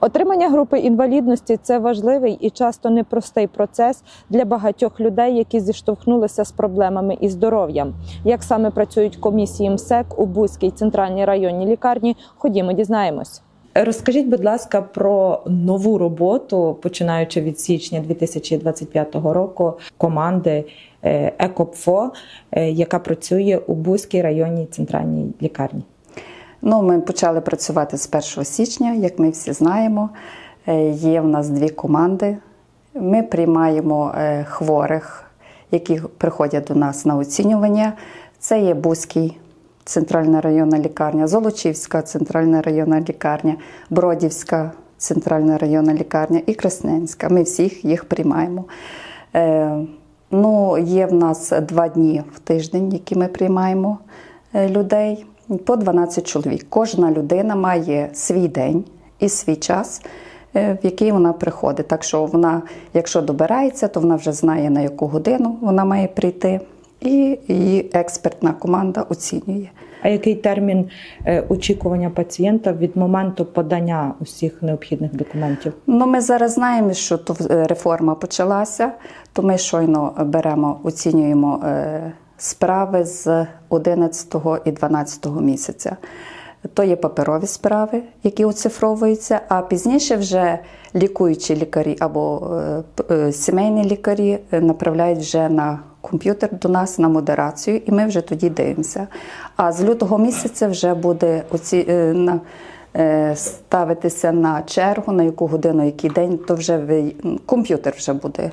Отримання групи інвалідності це важливий і часто непростий процес для багатьох людей, які зіштовхнулися з проблемами із здоров'ям. Як саме працюють комісії МСЕК у Бузькій центральній районній лікарні? Ходімо, дізнаємось. Розкажіть, будь ласка, про нову роботу, починаючи від січня 2025 року, команди е, ЕКОПФО, е, яка працює у Бузькій районній центральній лікарні. Ну, ми почали працювати з 1 січня, як ми всі знаємо. Е, Є в нас дві команди. Ми приймаємо е, хворих, які приходять до нас на оцінювання. Це є Бузький центральна районна лікарня, Золочівська центральна районна лікарня, Бродівська центральна районна лікарня і Красненська. Ми всіх їх приймаємо. Е, Ну, є в нас два дні в тиждень, які ми приймаємо людей, по 12 чоловік. Кожна людина має свій день і свій час, е, в який вона приходить. Так що вона, якщо добирається, то вона вже знає на яку годину вона має прийти, і її експертна команда оцінює. А який термін е, очікування пацієнта від моменту подання усіх необхідних документів? Ну, ми зараз знаємо, що е, реформа почалася, то ми щойно беремо, оцінюємо справи з 11 і 12 місяця. То є паперові справи, які оцифровуються, а пізніше вже лікуючі лікарі або е, е, сімейні лікарі е, направляють вже на комп'ютер до нас на модерацію, і ми вже тоді дивимося. А з лютого місяця вже буде оці, на, ставитися на чергу, на яку годину, який день, то вже ви, комп'ютер вже буде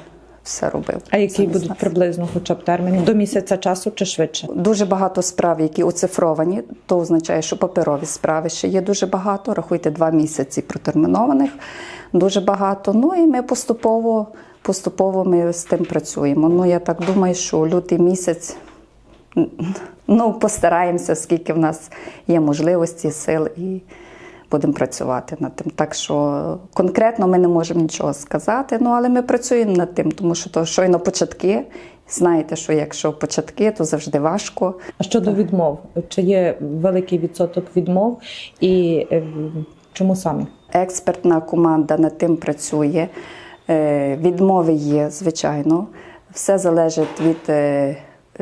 все робив. А які будуть приблизно, хоча б терміни до місяця часу чи швидше? Дуже багато справ, які оцифровані, то означає, що паперові справи ще є дуже багато. Рахуйте два місяці протермінованих, дуже багато. Ну і ми поступово, поступово ми з тим працюємо. Ну я так думаю, що лютий місяць. Ну, постараємося, скільки в нас є можливості, сил, і будемо працювати над тим. Так що конкретно ми не можемо нічого сказати, ну але ми працюємо над тим, тому що то щойно початки. Знаєте, що якщо початки, то завжди важко. А щодо відмов, чи є великий відсоток відмов і е, чому саме? Експертна команда над тим працює. Е, Відмови є, звичайно. Все залежить від е,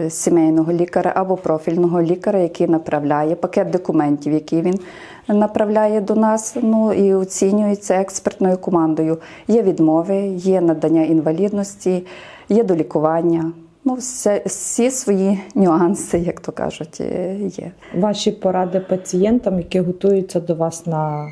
сімейного лікаря або профільного лікаря, який направляє пакет документів, який він направляє до нас. Ну і оцінюється експертною командою. Є відмови, є надання інвалідності, є долікування. Ну, все, всі свої нюанси, як то кажуть, е, є. Ваші поради пацієнтам, які готуються до вас на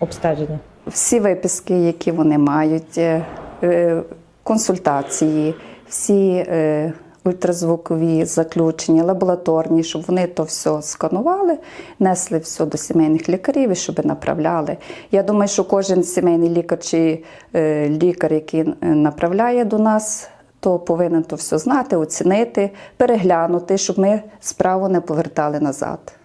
обстеження? всі виписки, які вони мають, е, е, консультації, всі е, ультразвукові заключення, лабораторні, щоб вони то все сканували, несли все до сімейних лікарів і щоб направляли. Я думаю, що кожен сімейний лікар чи е, лікар, який е, направляє до нас, то повинен то все знати, оцінити, переглянути, щоб ми справу не повертали назад.